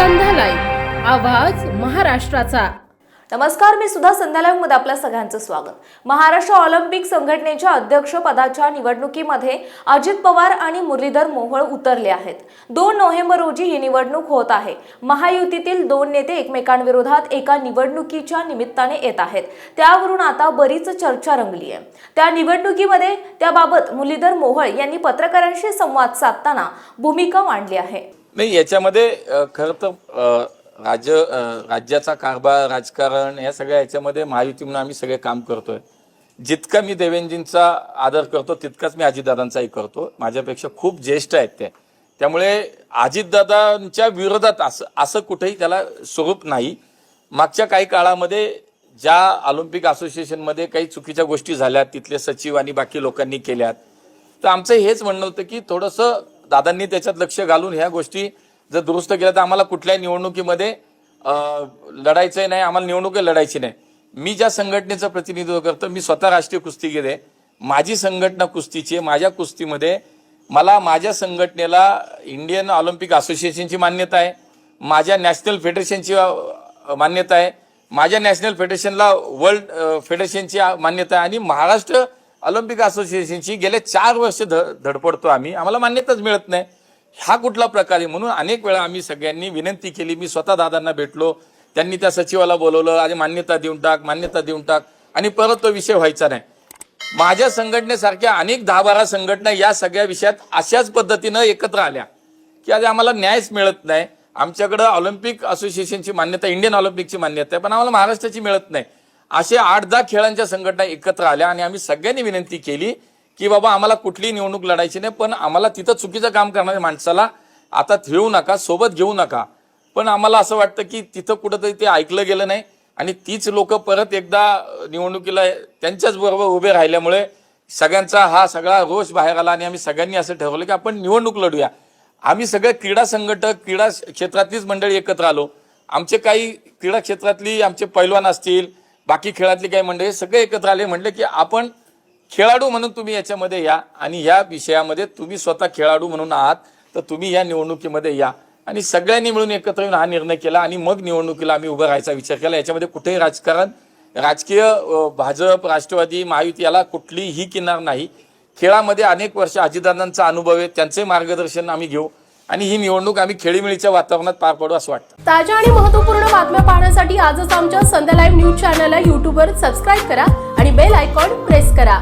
आवाज महाराष्ट्राचा. नमस्कार मी सुद्धा संध्यालयमध्ये आपल्या सगळ्यांचं स्वागत. महाराष्ट्र ऑलिम्पिक संघटनेच्या अध्यक्षपदाच्या निवडणुकीमध्ये अजित पवार आणि मुरलीधर मोहोळ उतरले आहेत. दोन नोव्हेंबर रोजी ही निवडणूक होत आहे. महायुतीतील दोन नेते एकमेकांविरोधात एका निवडणुकीच्या निमित्ताने येत आहेत. त्यावरून आता बरीच चर्चा रंगली आहे. त्या निवडणुकीमध्ये त्याबाबत मुरलीधर मोहोळ यांनी पत्रकारांशी संवाद साधताना भूमिका मांडली आहे. नाही याच्यामध्ये खरं तर राज्य राज्याचा कारभार राजकारण या सगळ्या याच्यामध्ये महायुती म्हणून आम्ही सगळे काम करतोय. जितका मी देवेंजींचा आदर करतो तितकाच मी अजितदादांचाही करतो. माझ्यापेक्षा खूप ज्येष्ठ आहेत ते. त्यामुळे अजितदादांच्या विरोधात असं असं कुठेही त्याला स्वरूप नाही. मागच्या काही काळामध्ये ज्या ऑलिम्पिक असोसिएशनमध्ये काही चुकीच्या गोष्टी झाल्या तिथले सचिव आणि बाकी लोकांनी केल्यात तर आमचं हेच म्हणणं होतं की थोडंसं दादांनी त्याच्यात लक्ष घालून ह्या गोष्टी जर दुरुस्त केल्या तर आम्हाला कुठल्याही निवडणुकीमध्ये लढायचंही नाही आम्हाला निवडणुकी लढायची नाही. मी ज्या संघटनेचं प्रतिनिधित्व करतो मी स्वतः राष्ट्रीय कुस्तीगीर आहे. माझी संघटना कुस्तीची आहे. माझ्या कुस्तीमध्ये मला माझ्या संघटनेला इंडियन ऑलिम्पिक असोसिएशनची मान्यता आहे. माझ्या नॅशनल फेडरेशनची मान्यता आहे. माझ्या नॅशनल फेडरेशनला वर्ल्ड फेडरेशनची मान्यता आहे. आणि महाराष्ट्र ऑलिम्पिक असोसिएशनची गेले चार वर्ष ध धडपडतो आम्ही. आम्हाला मान्यताच मिळत नाही. हा कुठला प्रकार आहे? म्हणून अनेक वेळा आम्ही सगळ्यांनी विनंती केली. मी स्वतः दादांना भेटलो. त्यांनी त्या सचिवाला बोलवलं आणि मान्यता देऊन टाक मान्यता देऊन टाक. आणि परत तो विषय व्हायचा नाही. माझ्या संघटनेसारख्या अनेक दहा बारा संघटना या सगळ्या विषयात अशाच पद्धतीनं एकत्र आल्या की आज आम्हाला न्यायच मिळत नाही. आमच्याकडं ऑलिम्पिक असोसिएशनची मान्यता इंडियन ऑलिम्पिकची मान्यता आहे पण आम्हाला महाराष्ट्राची मिळत नाही. असे आठ दहा खेळांच्या संघटना एकत्र आल्या आणि आम्ही सगळ्यांनी विनंती केली की बाबा आम्हाला कुठलीही निवडणूक लढायची नाही पण आम्हाला तिथं चुकीचं काम करणाऱ्या माणसाला आता ठेवू नका सोबत घेऊ नका. पण आम्हाला असं वाटतं की तिथं कुठंतरी ते ऐकलं गेलं नाही आणि तीच लोक परत एकदा निवडणुकीला त्यांच्याच बरोबर उभे राहिल्यामुळे सगळ्यांचा हा सगळा रोष बाहेर आला आणि आम्ही सगळ्यांनी असं ठरवलं की आपण निवडणूक लढूया. आम्ही सगळे क्रीडा संघटक क्रीडा क्षेत्रातलीच मंडळी एकत्र आलो. आमचे काही क्रीडा क्षेत्रातली आमचे पैलवान असतील बाकी खेळातली काही मंडळी सगळे एकत्र आले म्हणले की आपण खेळाडू म्हणून तुम्ही याच्यामध्ये या आणि या विषयामध्ये तुम्ही स्वतः खेळाडू म्हणून आहात तर तुम्ही या निवडणुकीमध्ये या. आणि सगळ्यांनी मिळून एकत्र येऊन हा निर्णय केला आणि मग निवडणुकीला आम्ही उभं राहायचा विचार केला. याच्यामध्ये कुठेही राजकारण राजकीय भाजप राष्ट्रवादी महायुती याला कुठलीही किनार नाही. खेळामध्ये अनेक वर्ष अजितदादांचा अनुभव आहे त्यांचे मार्गदर्शन आम्ही घेऊ. आणि ही निवडणूक आम्ही खेळीमेळीच्या वातावरणात पार पाडू असं वाटतं. ताज्या आणि महत्त्वपूर्ण बातम्या पाहण्यासाठी आजच आमच्या संध्या लाईव्ह न्यूज चॅनलला युट्यूबवर सबस्क्राईब करा आणि बेल आयकॉन प्रेस करा.